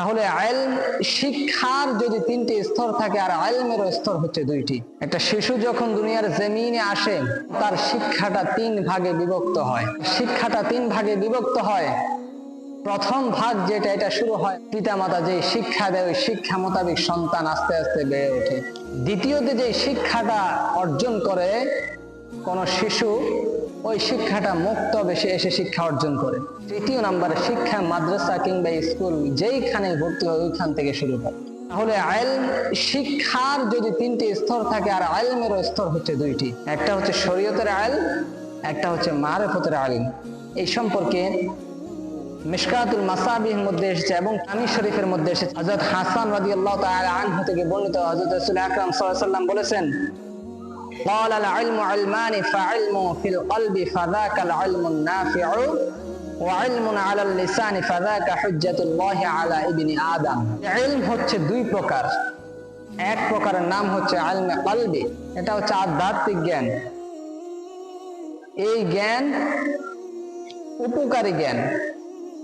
তাহলে আইলম শিক্ষার যদি তিনটি স্তর থাকে, আর আইলমেরও স্তর হচ্ছে দুইটি। একটা শিশু যখন দুনিয়ার জমিনে আসে, তার শিক্ষাটা তিন ভাগে বিভক্ত হয়। শিক্ষাটা তিন ভাগে বিভক্ত হয়। প্রথম ভাগ যেটা, এটা শুরু হয়, পিতামাতা যে শিক্ষা দেয়, ওই শিক্ষা মোতাবেক সন্তান আস্তে আস্তে বেড়ে ওঠে। দ্বিতীয়তে যে শিক্ষাটা অর্জন করে, কোন শিশু ওই শিক্ষাটা মুক্ত বেশি এসে শিক্ষা অর্জন করে। তৃতীয় নাম্বার শিক্ষা, মাদ্রাসা কিংবা স্কুল, যেইখানে ভর্তি হয় ওইখান থেকে শুরু হয়। তাহলে আইল, শিক্ষার যদি তিনটি স্তর থাকে, আর আইলমেরও স্তর হচ্ছে দুইটি। একটা হচ্ছে শরীয়তের আইল, একটা হচ্ছে মারেফতের আইল। এই সম্পর্কে মিশকাতুল মাসাবির মধ্যে এসেছে এবং কামি শরীফের মধ্যে এসেছে। হযরত হাসান রাদিয়াল্লাহু তাআলা আনহু থেকে বর্ণিত হযরত রাসূল আকরাম সাল্লাম বলেছেন قال العلم علمان فعلم في القلب فذاك العلم النافع وعلم على اللسان فذاك حجة الله على ابن آدم علم হচ্ছে দুই প্রকার এক প্রকারের নাম হচ্ছে আলমে কলবি এটা হচ্ছে আধ্যাত্মিক জ্ঞান এই জ্ঞান উপকারী জ্ঞান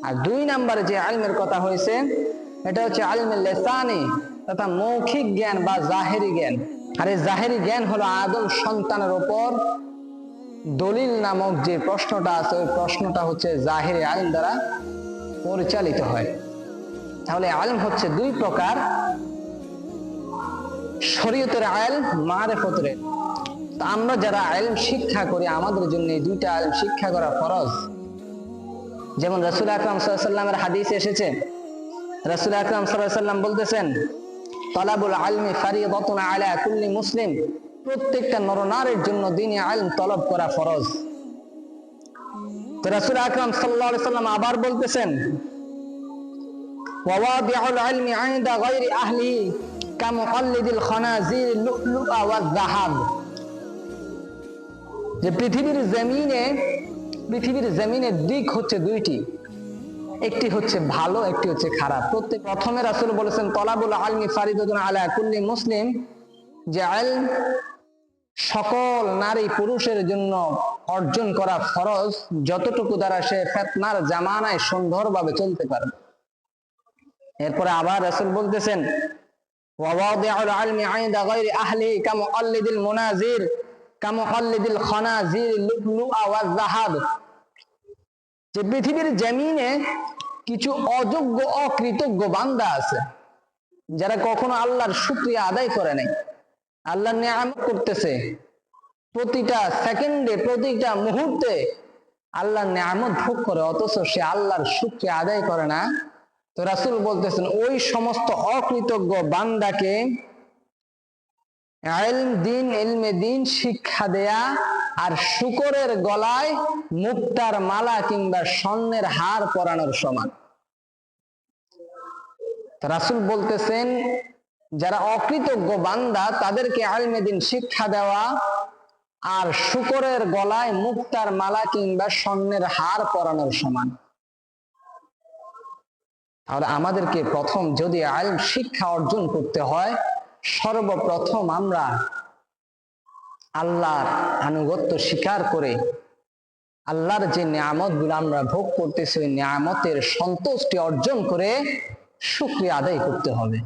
আর দুই নম্বরে যে আলমের কথা হয়েছে এটা হচ্ছে আলমে লেসানি তথা মৌখিক জ্ঞান বা জাহেরি জ্ঞান আর এই জাহেরি জ্ঞান হলো আদম সন্তানের ওপর। দলিল নামক যে প্রশ্নটা আছে, ওই প্রশ্নটা হচ্ছে জাহেরি আলম দ্বারা পরিচালিত হয়। তাহলে আলম হচ্ছে দুই প্রকার, শরীয়তের আইল মারেফতের। তো আমরা যারা আইল শিক্ষা করি, আমাদের জন্য এই দুইটা আইল শিক্ষা করা ফরজ। যেমন রসুল আকরাম সাল্লামের হাদিস এসেছে। রসুল আকরাম সাল্লাম বলতেছেন তলাবুল আলমি ফারিয়াদাতুন আলা কুল্লি মুসলিম। প্রত্যেকটা নরনারীর জন্য দিনে আলম তলব করা ফরজ। আকরাম সাল্লাম আবার বলতেছেন পৃথিবীর জমিনে, পৃথিবীর জমিনের দিক হচ্ছে দুইটি। একটি হচ্ছে ভালো, একটি হচ্ছে খারাপ। প্রত্যেক প্রথমে রাসূল বলেছেন, তলাবুল আলমি ফারিদুন আলা কুল্লি মুসলিম যে আল সকল নারী পুরুষের জন্য অর্জন করা ফরজ, যতটুকু দ্বারা সে ফেতনার জামানায় সুন্দরভাবে চলতে পারবে। এরপরে আবার রাসূল বলতেছেন মুনাজির কামুকাল্লিদিল খানাজির লুলুআ ওয়াজ যাহাব যে পৃথিবীর জমিনে কিছু অযোগ্য, অকৃতজ্ঞ বান্দা আছে, যারা কখনো আল্লাহর সুক্রিয়া আদায় করে নাই। আল্লাহর নিয়ামত করতেছে। প্রতিটা সেকেন্ডে, প্রতিটা মুহূর্তে আল্লাহর নিয়ামত ভোগ করে, অথচ সে আল্লাহর শুক্রিয়া আদায় করে না। তো রাসুল বলতেছেন, ওই সমস্ত অকৃতজ্ঞ বান্দাকে শিক্ষা দেয়া আর শুকরের গলায় মুক্তার মালা কিংবা স্বর্ণের হার পরানোর সমান। রাসূল বলতেছেন, যারা অকৃতজ্ঞ বান্দা, তাদেরকে আলমে দিন শিক্ষা দেওয়া আর শুকরের গলায় মুক্তার মালা কিংবা স্বর্ণের হার পরানোর সমান। তাহলে আমাদেরকে প্রথম যদি আইন শিক্ষা অর্জন করতে হয় সর্বপ্রথম আমরা আল্লাহর আনুগত্য স্বীকার করে আল্লাহর যে নিয়ামতগুলো আমরা ভোগ করতেছি, ওই নিয়ামতের সন্তুষ্টি অর্জন করে শুক্রিয়া আদায় করতে হবে।